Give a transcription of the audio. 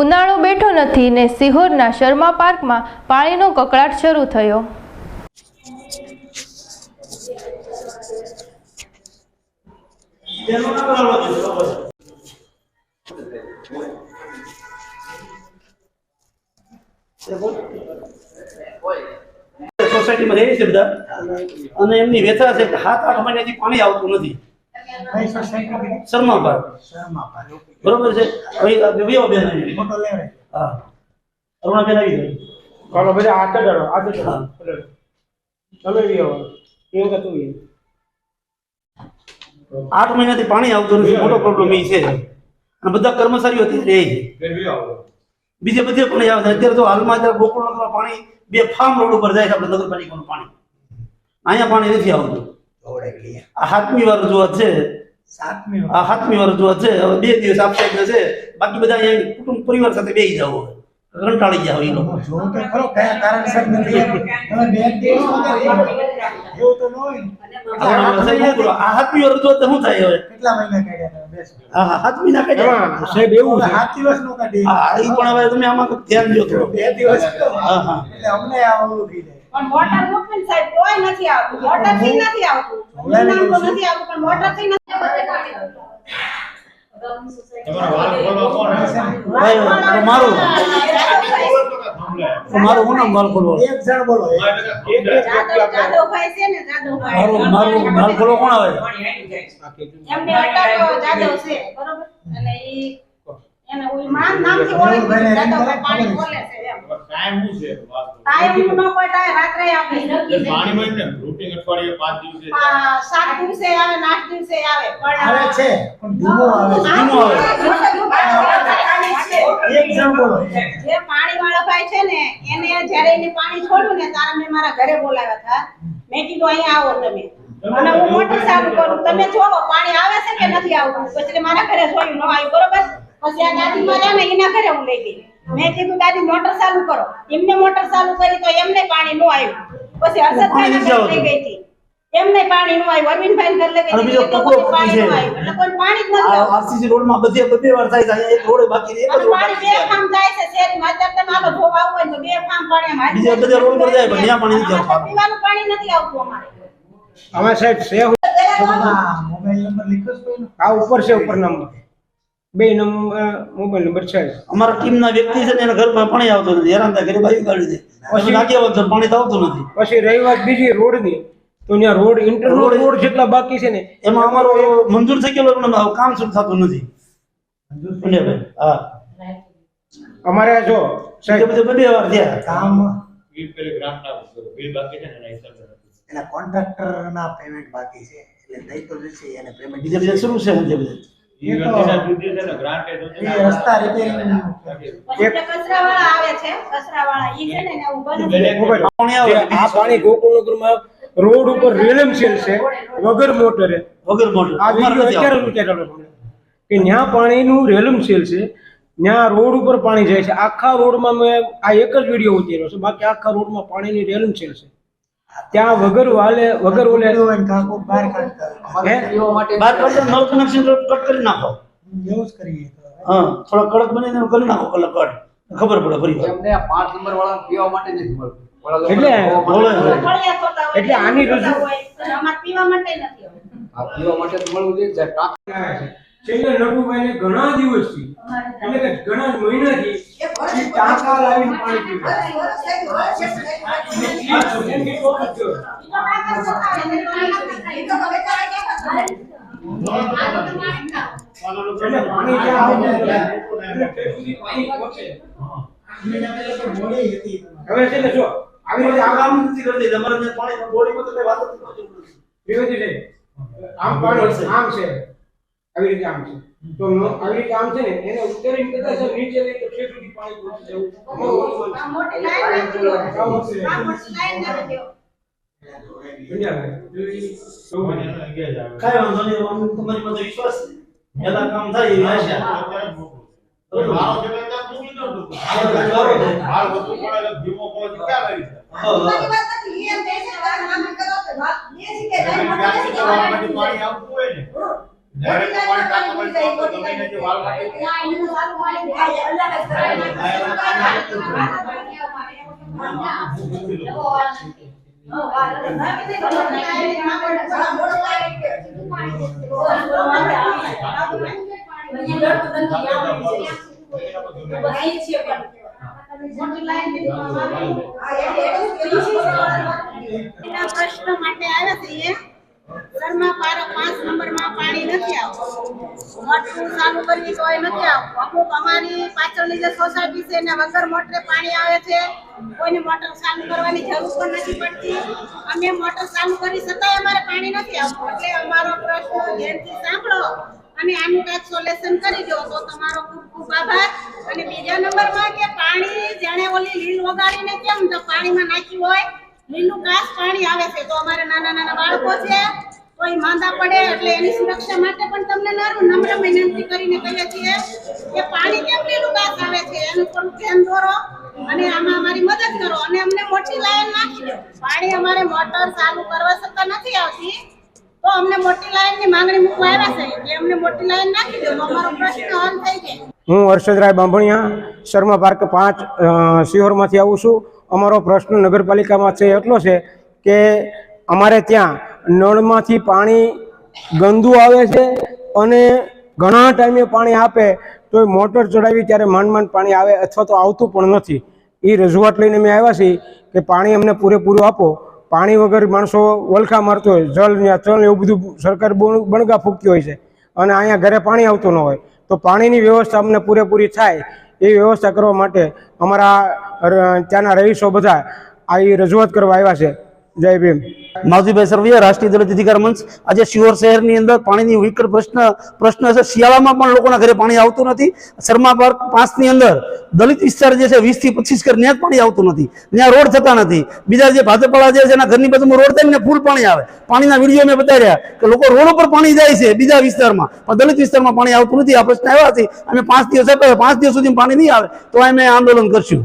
ઉનાળો બેઠો નથી ને સિહોરના શર્મા પાર્કમાં પાણીનો કકળાટ શરૂ થયો સોસાયટીમાં રહે છે બધા અને એમની વ્યથા છે સાત આઠ મહિનાથી પાણી આવતું નથી? Sharma park Sharma park. બરોબર છે. હવે આ બેન આવી. ફોટો લેવાય. હા. અરુણા બેન આવી ગઈ. ચાલો બધા હાથ ચડાડો હાથ હા. તમે બી આવો. પ્રિયંકા તું આઠ મહિનાથી પાણી આવતું નથી. મોટો પ્રોબ્લેમ એ છે. અને બધા કર્મચારીઓ અત્યારે રહે બીજે બધે પણ આવે છે. અત્યારે તો હાલમાં અત્યારે ગોકુળનગરમાં પાણી બે ફાર્મ રોડ ઉપર જાય છે આપણે નગરપાલિકાનું પાણી. અહીંયા પાણી નથી આવતું. આ સાતમી વાર રજૂઆત છે. સાતમી આ સાતમી વાર રજૂઆત છે. હવે બે દિવસ આપશે જશે બાકી બધા અહીંયા કુટુંબ પરિવાર સાથે બેસી જાવ કંટાળી હોય એ લોકો. જો તો ખરો કયા કારણસર નથી તમે બે દિવસ. એવું તો ન હોય આ સાતમી વાર રજૂઆત તો શું થાય હવે? કેટલા મહિના કાઢ્યા. હા હા સાતમી ના સાહેબ એવું છે. સાત દિવસનું કાઢી. હા એ પણ હવે તમે આમાં ધ્યાન દો થોડું બે દિવસ હા, હા. એટલે અમને આ થઈ જાય. પણ મોટર મૂકવી સાહેબ તોય નથી આવતું. મોટરથી નથી આવતું. નથી આવતું પણ મોટરથી નથી મારું મારું. શું નામ માલ ખોલવો એક જણ બોલો એક. જાદવ જાદવભાઈ છે ને જાદવભાઈ મારું મારું માલ ખોલવો કોણ આવે? એમને અટક જાદવ છે બરોબર? અને ઈ એને ઓલી માં નામથી ઓળખી જાદવભાઈ પાણી છે એમ. ટાઈમ નો કોઈ ટાઈમ રાત્રે આપે પા- સાત દિવસે આવે ને આઠ દિવસે આવે. આવે છે પણ ધીમો આવે છે. આવે. એક જે પાણી વાળા ભાઈ છે ને એને જ્યારે એને પાણી છોડ્યું ને ત્યારે મેં મારા ઘરે બોલાવ્યા હતા. મેં કીધું અહીંયા આવો તમે. અને હું મોટર ચાલુ કરું. તમે જોવો પાણી આવે છે કે નથી આવતું? પછી મારા ઘરે જોયું ન આવ્યું બરોબર? પછી આ દાદી માર્યા ને એના ઘરે હું લઈ ગઈ. મેં કીધું દાદી મોટર ચાલુ કરો. એમને મોટર ચાલુ કરી તો એમને પાણી નો આવ્યું. પછી હર્ષદભાઈ ના ઘરે લઈ ગઈ હતી. એમને પાણી ન આવ્યું. અરવિંદભાઈ ઘર લઈ ગઈ બીજો ટૂંકો પાણી ન આવ્યું. એટલે કોઈ પાણી જ નથી આવતું. રોડમાં બધે બધે વાર થાય છે. અહીંયા એક રોડ બાકી એક જ રોડ પાણી બે ફામ જાય છે શેરીમાં. અત્યારે તમે આલો જોવા આવો તો બે ફામ પાણી માં બીજા બધા રોડ પર જાય પણ ત્યાં પાણી નથી આવતું. પીવાનું પાણી નથી આવતું અમારે. અમે સાહેબ હું. મોબાઈલ નંબર લીધો છે આ ઉપર છે ઉપર નંબર બે નંબર મોબાઈલ નંબર છે અમારા ટીમના વ્યક્તિ છે ને એના ઘરમાં પાણી આવતું નથી. હેરાન થાય ઘરે બાજુ કાઢી દે. પછી લાગી આવે પાણી આવતું નથી. પછી રહી વાત બીજી રોડની. તો ત્યાં રોડ ઇન્ટર રોડ- રોડ જેટલા બાકી છે ને એમાં અમારો મંજૂર થઈ ગયેલો પણ કામ શરૂ થતું નથી. હા. અમારે જો સાહેબ. બધે બે વાર થયા. કામ. એના કોન્ટ્રાક્ટર ના પેમેન્ટ બાકી છે. એટલે દઈ તો જશે એને પેમેન્ટ બીજા બીજે શરૂ છે બધે બધે. રસ્તા રિપેરિંગ પાણી રોડ ઉપર રેલમ છે વગર મોટરે. વગર મોટર. આ વીડિયો અત્યારે ઉતારેલો કે ત્યાં પાણીનું રેલમ સેલ છે ત્યાં રોડ ઉપર પાણી જાય છે. આખા રોડમાં મેં આ એક જ વીડિયો ઉતાર્યો છે. બાકી આખા રોડમાં પાણીની રેલમ સેલ છે. ત્યાં વગર વાલે વગર ઓલે હોય ને બહાર કાઢતા હોય. હે? બાર કરતા નવ કનેક્શન કટ કરી નાખો. એવું જ કરીએ હા થોડા કડક બની કરી નાખો કલર કટ. ખબર પડે ફરી એમને પાંચ નંબર વાળા પીવા માટે નથી મળતું. એટલે એટલે આની રજૂ- પીવા માટે નથી પીવા માટે મળવું જોઈએ. છેલ્લે નટુભાઈને ઘણા દિવસથી એટલે કે ઘણા મહિનાથી ટાંકા લાવીને પાણી પીવે હવે છે ને જો, આવી રીતે આ કામ નથી કરતી. તમારે પાણી બોડીમાં તો વાત નથી આમ પાણી આમ છે. આવી રીતે આમ છે તો આવી રીતે આમ છે ને એને ઉત્તરીન કદાચ આમ નીચે લઈ તો ઠેઠ સુધી પાણી પહોંચી એવું આ મોટી લાઈન નાખી દો. આ મોટી લાઈન નાખી દો. છે. છે. કાંઈ વાંધો નહીં તમારી પાસે વિશ્વાસ છે એના કામ થાય એવી આશા પાણી આવતું હોય ઈ એમ કહે છે કે વાત નામ કરો તો વાત બે જગ્યાએ લાઈન નાખી દો. એના પ્રશ્ન માટે આવ્યા છીએ શર્મા પારો પાંચ નંબરમાં પાણી નથી આવતું. મોટરું ચાલુ કરવી તોય નથી આવતું. અમુક અમારી પાછળની જે સોસાયટી છે, એના વગર મોટરે પાણી આવે છે, કોઈને મોટર ચાલુ કરવાની જરૂર પણ નથી પડતી. અમે મોટર ચાલુ કરી છતાંય અમારે પાણી નથી આવતું. એટલે અમારો પ્રશ્ન ધ્યાનથી સાંભળો અને આનું કાંઈક સોલ્યુશન કરી દો. તો તમારો ખૂબ ખૂબ આભાર. અને બીજા નંબરમાં કે પાણી જાણે ઓલી લીલ વગાડીને કેમ તો પાણીમાં નાખ્યું હોય, લીલું ઘાસ પાણી આવે છે. તો અમારે નાના નાના બાળકો છે કોઈ માંદા પડે એટલે એની સુરક્ષા માટે પણ તમને નમ્ર નમ્ર વિનંતી કરીને કહીએ છીએ કે પાણી કેમ લીલું ઘાસ આવે છે? એનું થોડું ધ્યાન દોરો અને આમાં અમારી મદદ કરો અને અમને મોટી લાઈન નાખી દો. પાણી અમારે મોટર ચાલુ કરવા છતાં નથી આવતી, તો અમને મોટી લાઈનની માંગણી મૂકવા આવ્યા છે કે અમને મોટી લાઈન નાખી દો. અમારો પ્રશ્ન હલ થઈ જાય હું હર્ષદરાય બાંભણિયા, શર્મા પાર્ક પાંચ શિહોરમાંથી આવું છું. અમારો પ્રશ્ન નગરપાલિકામાં છે એટલો છે કે અમારે ત્યાં નળમાંથી પાણી ગંદુ આવે છે અને ઘણા ટાઈમે પાણી આપે તો એ મોટર ચડાવી ત્યારે માંડ માંડ પાણી આવે અથવા તો આવતું પણ નથી. એ રજૂઆત લઈને અમે આવ્યા છીએ કે પાણી અમને પૂરેપૂરું આપો. પાણી વગર માણસો વલખા મારતો હોય, જળ ચલ એવું બધું સરકાર બણગા ફૂંકતી હોય છે અને અહીંયા ઘરે પાણી આવતું ન હોય. તો પાણીની વ્યવસ્થા અમને પૂરેપૂરી થાય એ વ્યવસ્થા કરવા માટે અમારા ત્યાંના રહીશો બધા આ રજૂઆત કરવા આવ્યા છે. જય ભીમ. માવજીભાઈ સરવૈયા, રાષ્ટ્રીય દલિત અધિકાર મંચ. આજે શિહોર શહેરની અંદર પાણીની વિકટ પ્રશ્ન પ્રશ્ન છે. શિયાળામાં પણ લોકોના ઘરે પાણી આવતું નથી. શર્મા પાર્ક પાંચની અંદર દલિત વિસ્તાર જે છે વીસથી પચીસ ઘર ત્યાં જ પાણી આવતું નથી. ત્યાં રોડ થતા નથી. બીજા જે ભાજપવાળા જે છે, એના ઘરની બાજુમાં રોડ થાય ને ફૂલ પાણી આવે. પાણીના વીડિયો મેં બતાવ્યા કે લોકો રોડ ઉપર પાણી જાય છે બીજા વિસ્તારમાં. પણ દલિત વિસ્તારમાં પાણી આવતું નથી. આ પ્રશ્ન આવ્યા છે. અમે પાંચ દિવસ પાંચ દિવસ સુધી પાણી નહીં આવે. તો અમે આંદોલન કરશું.